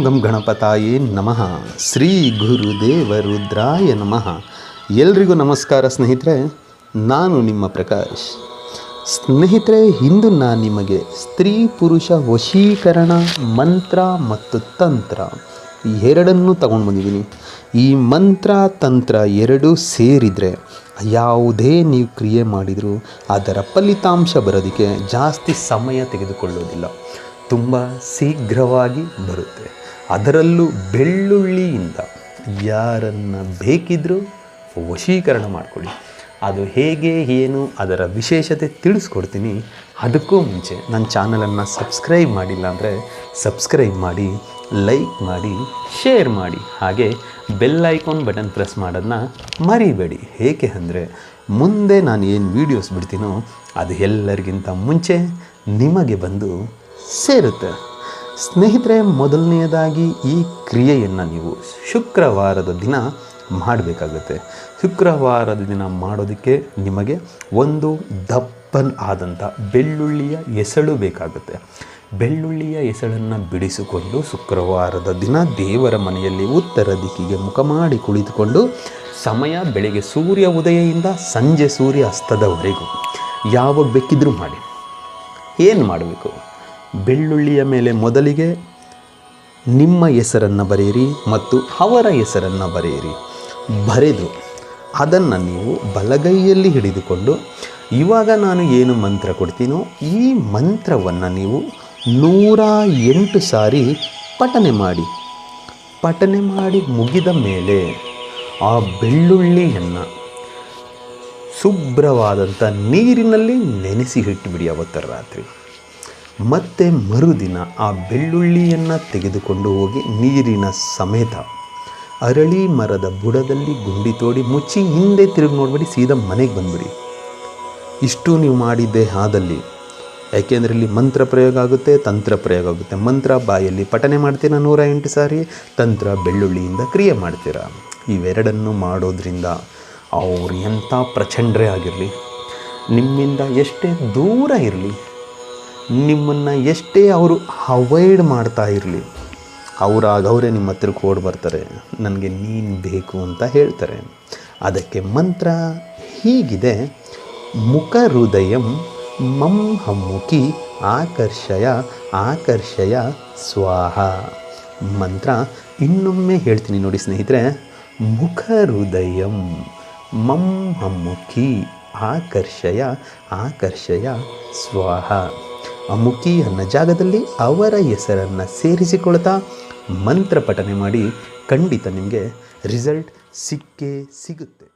ಗಂ ಗಣಪತಾಯೇ ನಮಃ. ಶ್ರೀ ಗುರುದೇವ ರುದ್ರಾಯ ನಮಃ. ಎಲ್ರಿಗೂ ನಮಸ್ಕಾರ ಸ್ನೇಹಿತರೆ, ನಾನು ನಿಮ್ಮ ಪ್ರಕಾಶ್. ಸ್ನೇಹಿತರೆ, ಇಂದು ನಾನು ನಿಮಗೆ ಸ್ತ್ರೀ ಪುರುಷ ವಶೀಕರಣ ಮಂತ್ರ ಮತ್ತು ತಂತ್ರ ಎರಡನ್ನೂ ತಗೊಂಡು ಬಂದಿದ್ದೀನಿ. ಈ ಮಂತ್ರ, ತಂತ್ರ ಎರಡೂ ಸೇರಿದರೆ ಯಾವುದೇ ನೀವು ಕ್ರಿಯೆ ಮಾಡಿದರೂ ಅದರ ಫಲಿತಾಂಶ ಬರೋದಕ್ಕೆ ಜಾಸ್ತಿ ಸಮಯ ತೆಗೆದುಕೊಳ್ಳೋದಿಲ್ಲ. ತುಂಬ ಶೀಘ್ರವಾಗಿ ಬರುತ್ತೆ. ಅದರಲ್ಲೂ ಬೆಳ್ಳುಳ್ಳಿಯಿಂದ ಯಾರನ್ನು ಬೇಕಿದ್ದರೂ ವಶೀಕರಣ ಮಾಡಿಕೊಳ್ಳಿ. ಅದು ಹೇಗೆ, ಏನು, ಅದರ ವಿಶೇಷತೆ ತಿಳಿಸ್ಕೊಡ್ತೀನಿ. ಅದಕ್ಕೂ ಮುಂಚೆ ನನ್ನ ಚಾನಲನ್ನು ಸಬ್ಸ್ಕ್ರೈಬ್ ಮಾಡಿಲ್ಲ ಅಂದರೆ ಸಬ್ಸ್ಕ್ರೈಬ್ ಮಾಡಿ, ಲೈಕ್ ಮಾಡಿ, ಶೇರ್ ಮಾಡಿ. ಹಾಗೆ ಬೆಲ್ ಐಕಾನ್ ಬಟನ್ ಪ್ರೆಸ್ ಮಾಡೋದನ್ನ ಮರಿಬೇಡಿ. ಏಕೆ ಅಂದರೆ ಮುಂದೆ ನಾನು ಏನು ವೀಡಿಯೋಸ್ ಬಿಡ್ತೀನೋ ಅದು ಎಲ್ಲರಿಗಿಂತ ಮುಂಚೆ ನಿಮಗೆ ಬಂದು ಸೇರುತ್ತೆ. ಸ್ನೇಹಿತರೆ, ಮೊದಲನೆಯದಾಗಿ ಈ ಕ್ರಿಯೆಯನ್ನು ನೀವು ಶುಕ್ರವಾರದ ದಿನ ಮಾಡಬೇಕಾಗುತ್ತೆ. ಶುಕ್ರವಾರದ ದಿನ ಮಾಡೋದಕ್ಕೆ ನಿಮಗೆ ಒಂದು ದಪ್ಪನ್ ಆದಂಥ ಬೆಳ್ಳುಳ್ಳಿಯ ಎಸಳು ಬೇಕಾಗುತ್ತೆ. ಬೆಳ್ಳುಳ್ಳಿಯ ಎಸಳನ್ನು ಬಿಡಿಸಿಕೊಂಡು ಶುಕ್ರವಾರದ ದಿನ ದೇವರ ಮನೆಯಲ್ಲಿ ಉತ್ತರ ದಿಕ್ಕಿಗೆ ಮುಖ ಮಾಡಿ ಕುಳಿತುಕೊಂಡು ಸಮಯ ಬೆಳಗ್ಗೆ ಸೂರ್ಯ ಉದಯದಿಂದ ಸಂಜೆ ಸೂರ್ಯ ಅಸ್ತದವರೆಗೂ ಯಾವಾಗ ಬೇಕಿದ್ರೂ ಮಾಡಿ. ಏನು ಮಾಡಬೇಕು? ಬೆಳ್ಳುಳ್ಳಿಯ ಮೇಲೆ ಮೊದಲಿಗೆ ನಿಮ್ಮ ಹೆಸರನ್ನು ಬರೆಯಿರಿ ಮತ್ತು ಅವರ ಹೆಸರನ್ನು ಬರೆಯಿರಿ. ಬರೆದು ಅದನ್ನು ನೀವು ಬಲಗೈಯಲ್ಲಿ ಹಿಡಿದುಕೊಂಡು ಇವಾಗ ನಾನು ಏನು ಮಂತ್ರ ಕೊಡ್ತೀನೋ ಈ ಮಂತ್ರವನ್ನು ನೀವು ನೂರ ಎಂಟು ಸಾರಿ ಪಠನೆ ಮಾಡಿ. ಪಠನೆ ಮಾಡಿ ಮುಗಿದ ಮೇಲೆ ಆ ಬೆಳ್ಳುಳ್ಳಿಯನ್ನು ಶುಭ್ರವಾದಂಥ ನೀರಿನಲ್ಲಿ ನೆನೆಸಿ ಇಟ್ಟುಬಿಡಿ ಅವತ್ತು ರಾತ್ರಿ. ಮತ್ತೆ ಮರುದಿನ ಆ ಬೆಳ್ಳುಳ್ಳಿಯನ್ನು ತೆಗೆದುಕೊಂಡು ಹೋಗಿ ನೀರಿನ ಸಮೇತ ಅರಳಿ ಮರದ ಬುಡದಲ್ಲಿ ಗುಂಡಿ ತೋಡಿ ಮುಚ್ಚಿ ಹಿಂದೆ ತಿರುಗಿ ನೋಡಿಬಿಡಿ, ಸೀದಾ ಮನೆಗೆ ಬಂದ್ಬಿಡಿ. ಇಷ್ಟು ನೀವು ಮಾಡಿದ್ದೇ ಆದಲ್ಲಿ ಯಾಕೆಂದರೆ ಇಲ್ಲಿ ಮಂತ್ರ ಪ್ರಯೋಗ ಆಗುತ್ತೆ, ತಂತ್ರ ಪ್ರಯೋಗ ಆಗುತ್ತೆ. ಮಂತ್ರ ಬಾಯಲ್ಲಿ ಪಠನೆ ಮಾಡ್ತೀರಾ ನೂರ ಎಂಟು ಸಾರಿ? ತಂತ್ರ ಬೆಳ್ಳುಳ್ಳಿಯಿಂದ ಕ್ರಿಯೆ ಮಾಡ್ತೀರಾ? ಇವೆರಡನ್ನು ಮಾಡೋದ್ರಿಂದ ಅವ್ರು ಎಂಥ ಪ್ರಚಂಡ್ರೇ ಆಗಿರಲಿ. ನಿಮ್ಮಿಂದ ಎಷ್ಟೇ ದೂರ ಇರಲಿ ನಿಮ್ಮನ್ನು ಎಷ್ಟೇ ಅವರು ಅವಾಯ್ಡ್ ಮಾಡ್ತಾ ಇರಲಿ, ಅವರಾಗ ಅವರೇ ನಿಮ್ಮ ಹತ್ರಕ್ಕೆ ಓಡಿ ಬರ್ತಾರೆ, ನನಗೆ ನೀನು ಬೇಕು ಅಂತ ಹೇಳ್ತಾರೆ. ಅದಕ್ಕೆ ಮಂತ್ರ ಹೀಗಿದೆ, ಮುಖ ಹೃದಯಂ ಮಂ ಹಮ್ಮುಖಿ ಆಕರ್ಷಯ ಆಕರ್ಷಯ ಸ್ವಾಹ. ಮಂತ್ರ ಇನ್ನೊಮ್ಮೆ ಹೇಳ್ತೀನಿ ನೋಡಿ ಸ್ನೇಹಿತರೆ, ಮುಖ ಹೃದಯಂ ಮಂ ಹಮ್ಮುಖಿ ಆಕರ್ಷಯ ಆಕರ್ಷಯ ಸ್ವಾಹ. ಅಮುಖಿ ಅನ್ನೋ ಜಾಗದಲ್ಲಿ ಅವರ ಹೆಸರನ್ನು ಸೇರಿಸಿಕೊಳ್ತಾ ಮಂತ್ರ ಪಠನೆ ಮಾಡಿ ಖಂಡಿತ ನಿಮಗೆ ರಿಸಲ್ಟ್ ಸಿಕ್ಕೇ ಸಿಗುತ್ತೆ.